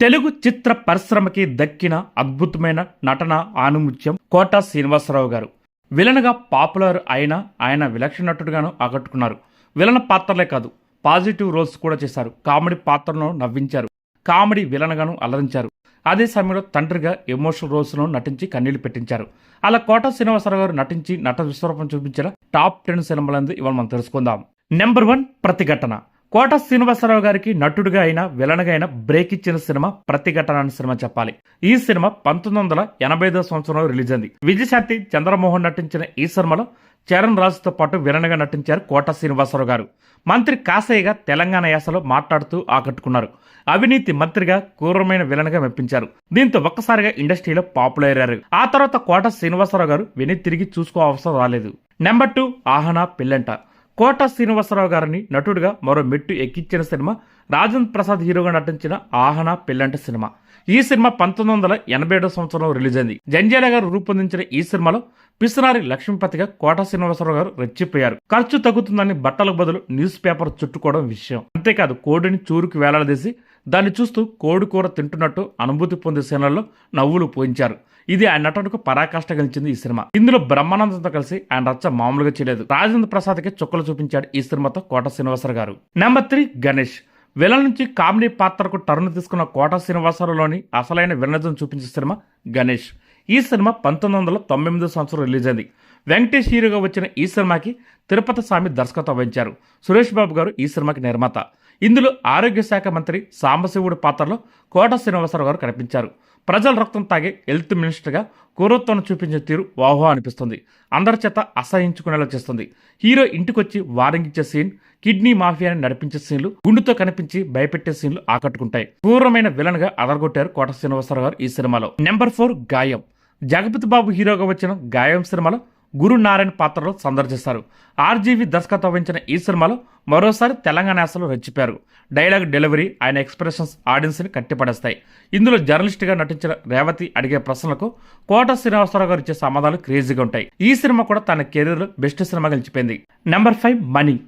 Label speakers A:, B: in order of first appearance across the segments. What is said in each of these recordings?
A: తెలుగు చిత్ర పరిశ్రమకి దక్కిన అద్భుతమైన నటన ఆనుముత్యం కోట శ్రీనివాసరావు గారు. విలన్గా పాపులర్ అయిన ఆయన విలక్షణ నటుడుగాను ఆకట్టుకున్నారు. విలన పాత్రలే కాదు పాజిటివ్ రోల్స్ కూడా చేశారు. కామెడీ పాత్రలను నవ్వించారు. కామెడీ విలన్గాను అలరించారు. అదే సమయంలో తండ్రిగా ఎమోషనల్ రోల్స్ను నటించి కన్నీళ్ళు పెట్టించారు. అలా కోట శ్రీనివాసరావు గారు నటించి నట విశ్వరూపం చూపించిన టాప్ టెన్ సినిమాలందు ఇవాళ మనం తెలుసుకుందాం. నెంబర్ వన్ ప్రతిఘటన. కోట శ్రీనివాసరావు గారికి నటుడుగా అయిన విలన్గా అయిన బ్రేక్ ఇచ్చిన సినిమా ప్రతిఘటన అనే సినిమా చెప్పాలి. ఈ సినిమా పంతొమ్మిది వందల ఎనభై ఐదో సంవత్సరంలో రిలీజ్ అయింది. విజయశాంతి చంద్రమోహన్ నటించిన ఈ సినిమాలో చరణ్ రాజుతో పాటు విలన్గా నటించారు కోట శ్రీనివాసరావు గారు. మంత్రి కాసయ్యగా తెలంగాణ యాసలో మాట్లాడుతూ ఆకట్టుకున్నారు. అవినీతి మంత్రిగా క్రూరమైన విలన్గా మెప్పించారు. దీంతో ఒక్కసారిగా ఇండస్ట్రీలో పాపులర్ అయ్యారు. ఆ తర్వాత కోట శ్రీనివాసరావు గారు విని తిరిగి చూసుకో అవసరం రాలేదు. నెంబర్ టూ ఆహనా పిల్లంట. కోట శ్రీనివాసరావు గారిని నటుడిగా మరో మెట్టు ఎక్కించిన సినిమా రాజేంద్ర ప్రసాద్ హీరోగా నటించిన ఆహన పెళ్ళంట సినిమా. ఈ సినిమా పంతొమ్మిది వందల ఎనభై ఏడో సంవత్సరంలో రిలీజ్ అయింది. జంజాల గారు రూపొందించిన ఈ సినిమాలో పిసినారి లక్ష్మీపతిగా కోట శ్రీనివాసరావు గారు రెచ్చిపోయారు. ఖర్చు తగ్గుతుందని బట్టలకు బదులు న్యూస్ పేపర్ చుట్టుకోవడం విషయం. అంతేకాదు కోడిని చూరుకు వేలాడదీసి దాన్ని చూస్తూ కోడి కూర తింటున్నట్టు అనుభూతి పొందే సీన్లలో నవ్వులు పోయించారు. ఇది ఆయన నటనకు పరాకాష్ట గెలిచింది ఈ సినిమా. ఇందులో బ్రహ్మానందంతో కలిసి ఆయన రచ్చ మామూలుగా చేయలేదు. రాజేంద్ర ప్రసాద్కి చుక్కలు చూపించాడు ఈ సినిమాతో కోట శ్రీనివాసరావు గారు. Number three Ganesh. విలన్ నుంచి కామెడీ పాత్రకు టర్న్ తీసుకున్న కోట శ్రీనివాసరావులోని అసలైన వినోదం చూపించే సినిమా గణేష్. ఈ సినిమా పంతొమ్మిది వందల తొంభై ఎనిమిది సంవత్సరం రిలీజ్ అయింది. వెంకటేష్ హీరోగా వచ్చిన ఈ సినిమాకి తిరుపతి స్వామి దర్శకత్వం వహించారు. సురేష్ బాబు గారు ఈ సినిమాకి నిర్మాత. ఇందులో ఆరోగ్య శాఖ మంత్రి సాంబశివుడి పాత్రలో కోట శ్రీనివాసరావు గారు కనిపించారు. ప్రజల రక్తం తాగే హెల్త్ మినిస్టర్గా కురత్వం చూపించే తీరు వాహో అనిపిస్తుంది. అందరి చేత అసహించుకునేలా చేస్తుంది. హీరో ఇంటికొచ్చి వారింగిచ్చే సీన్ కిడ్నీ మాఫియాని నడిపించే సీన్లు గుండుతో కనిపించి భయపెట్టే సీన్లు ఆకట్టుకుంటాయి. క్రూరమైన విలన్గా అదరగొట్టారు కోట శ్రీనివాసరావు గారు ఈ సినిమాలో. నెంబర్ ఫోర్ గాయం. జగపతి బాబు హీరోగా వచ్చిన గాయం సినిమాలో గురు నారాయణ పాత్రలో సందర్శిస్తారు. ఆర్జీవి దర్శకత్వం వహించిన ఈ సినిమాలో మరోసారి తెలంగాణ యాసలో రెచ్చిపారు డైలాగ్ డెలివరీ ఆయన ఎక్స్ప్రెషన్స్ ఆడియన్స్ని కట్టిపడేస్తాయి. ఇందులో జర్నలిస్ట్గా నటించిన రేవతి అడిగే ప్రశ్నలకు కోట శ్రీనివాసరావు గారు ఇచ్చే సమాధానాలు క్రేజీగా ఉంటాయి. ఈ సినిమా కూడా తన కెరీర్లో బెస్ట్ సినిమా గెలిచిపోయింది నెంబర్ ఫైవ్ మనీ.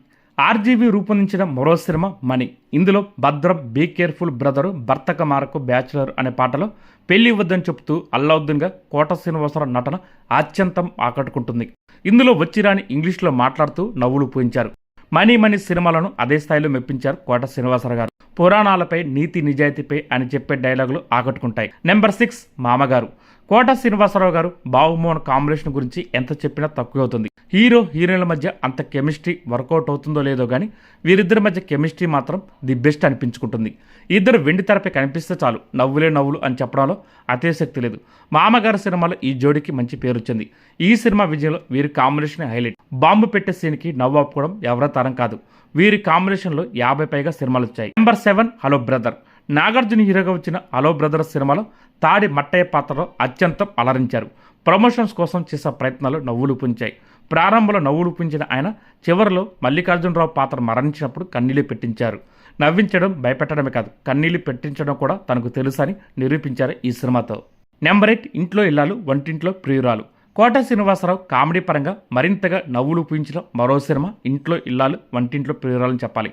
A: ఆర్జీవి రూపొందించిన మరో సినిమా మనీ. ఇందులో భద్రం బీ కేర్ఫుల్ బ్రదరు భర్తక మారకు బ్యాచులర్ అనే పాటలో పెళ్ళి వద్దని చెబుతూ అల్లావుద్దీన్గా కోట శ్రీనివాసరావు నటన అత్యంతం ఆకట్టుకుంటుంది. ఇందులో వచ్చిరాని ఇంగ్లీష్లో మాట్లాడుతూ నవ్వులు పూయించారు. మనీ మనీ సినిమాలను అదే స్థాయిలో మెప్పించారు కోట శ్రీనివాసరావు గారు పురాణాలపై నీతి నిజాయితీపై అని చెప్పే డైలాగులు ఆకట్టుకుంటాయి. నెంబర్ సిక్స్ మామగారు. కోట శ్రీనివాసరావు గారు బాహుమోహన్ కాంబినేషన్ గురించి ఎంత చెప్పినా తక్కువ అవుతుంది. హీరో హీరోయిన్ల మధ్య అంత కెమిస్ట్రీ వర్కౌట్ అవుతుందో లేదో కానీ వీరిద్దరి మధ్య కెమిస్ట్రీ మాత్రం ది బెస్ట్ అనిపించుకుంటుంది. ఇద్దరు వెండి తెరపై కనిపిస్తే చాలు నవ్వులే నవ్వులు అని చెప్పడంలో అతిశక్తి లేదు. మామగారి సినిమాలో ఈ జోడికి మంచి పేరు వచ్చింది ఈ సినిమా విజయంలో వీరి కాంబినేషన్ హైలైట్. బాంబు పెట్టే సీన్కి నవ్వు ఆపుకోవడం ఎవరో తరం కాదు. వీరి కాంబినేషన్లో యాభై పైగా సినిమాలు వచ్చాయి number seven hello brother. Nagarjuna హీరోగా వచ్చిన అలో బ్రదర్స్ సినిమాలో తాడి మట్టయ్య పాత్రలో అత్యంతం అలరించారు. ప్రమోషన్స్ కోసం చేసే ప్రయత్నాలు నవ్వులు పుంచాయి. ప్రారంభంలో నవ్వులు పుంచిన ఆయన చివరిలో మల్లికార్జునరావు పాత్ర మరణించినప్పుడు కన్నీళ్ళు పెట్టించారు. నవ్వించడం భయపెట్టడమే కాదు కన్నీళ్ళు పెట్టించడం కూడా తనకు తెలుసని నిరూపించారు ఈ సినిమాతో. నెంబర్ ఎయిట్ ఇంట్లో ఇల్లాలు వంటింట్లో ప్రియురాలు. కోట శ్రీనివాసరావు కామెడీ పరంగా మరింతగా నవ్వులు పూయించిన మరో సినిమా ఇంట్లో ఇల్లాలు వంటింట్లో ప్రియురాలని చెప్పాలి.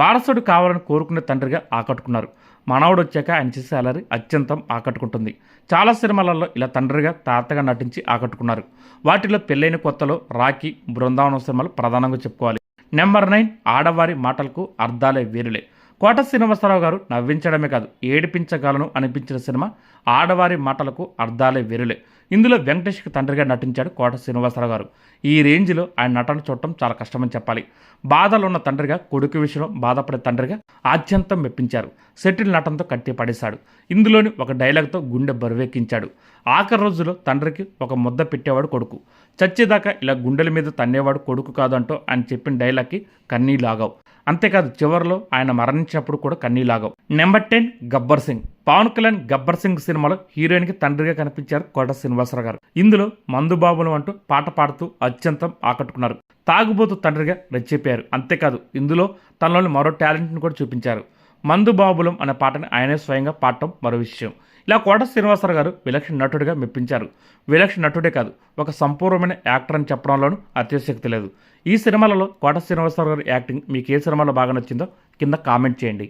A: వారసుడు కావాలని కోరుకునే తండ్రిగా ఆకట్టుకున్నారు. మనవడు వచ్చాక ఆయన చేసే అలరి అత్యంతం ఆకట్టుకుంటుంది. చాలా సినిమాలలో ఇలా తండ్రిగా తాతగా నటించి ఆకట్టుకున్నారు. వాటిలో పెళ్ళైన కొత్తలో రాఖీ బృందావనం సినిమాలు ప్రధానంగా చెప్పుకోవాలి. నెంబర్ నైన్ ఆడవారి మాటలకు అర్థాలే వేరులే. కోట శ్రీనివాసరావు గారు నవ్వించడమే కాదు ఏడిపించగలను అనిపించిన సినిమా ఆడవారి మాటలకు అర్థాలే వెరులే. ఇందులో వెంకటేష్కి తండ్రిగా నటించాడు కోట శ్రీనివాసరావు గారు. ఈ రేంజ్లో ఆయన నటన చూడటం చాలా కష్టమని చెప్పాలి. బాధలున్న తండ్రిగా కొడుకు విషయంలో బాధపడే తండ్రిగా ఆద్యంతం మెప్పించారు. సెటిల్ నటనతో కట్టి పడేశాడు. ఇందులోని ఒక డైలాగ్తో గుండె బరువెక్కించాడు. ఆఖరి రోజులో తండ్రికి ఒక ముద్ద పెట్టేవాడు కొడుకు. చచ్చేదాకా ఇలా గుండెల మీద తన్నేవాడు కొడుకు కాదంటూ ఆయన చెప్పిన డైలాగ్కి కన్నీలాగావు అంతేకాదు చివరిలో ఆయన మరణించినప్పుడు కూడా కన్నీలాగవు నెంబర్ టెన్ గబ్బర్ సింగ్. పవన్ కళ్యాణ్ గబ్బర్ సింగ్ సినిమాలో హీరోయిన్కి తండ్రిగా కనిపించారు కోట శ్రీనివాసరావు గారు. ఇందులో మందుబాబులు అంటూ పాట పాడుతూ అత్యంతం ఆకట్టుకున్నారు. తాగుబోతు తండ్రిగా రెచ్చిపోయారు. అంతేకాదు ఇందులో తనలోని మరో టాలెంట్ని కూడా చూపించారు. మందుబాబులం అనే పాటని ఆయనే స్వయంగా పాడటం మరో విషయం. ఇలా కోట శ్రీనివాసరావు గారు విలక్షణ నటుడిగా మెప్పించారు. విలక్షణ నటుడే కాదు ఒక సంపూర్ణమైన యాక్టర్ అని చెప్పడంలోనూ అత్యశక్తి లేదు. ఈ సినిమాలలో కోట శ్రీనివాసరావు గారి యాక్టింగ్ మీకు ఏ సినిమాలో బాగా నచ్చిందో కింద కామెంట్ చేయండి.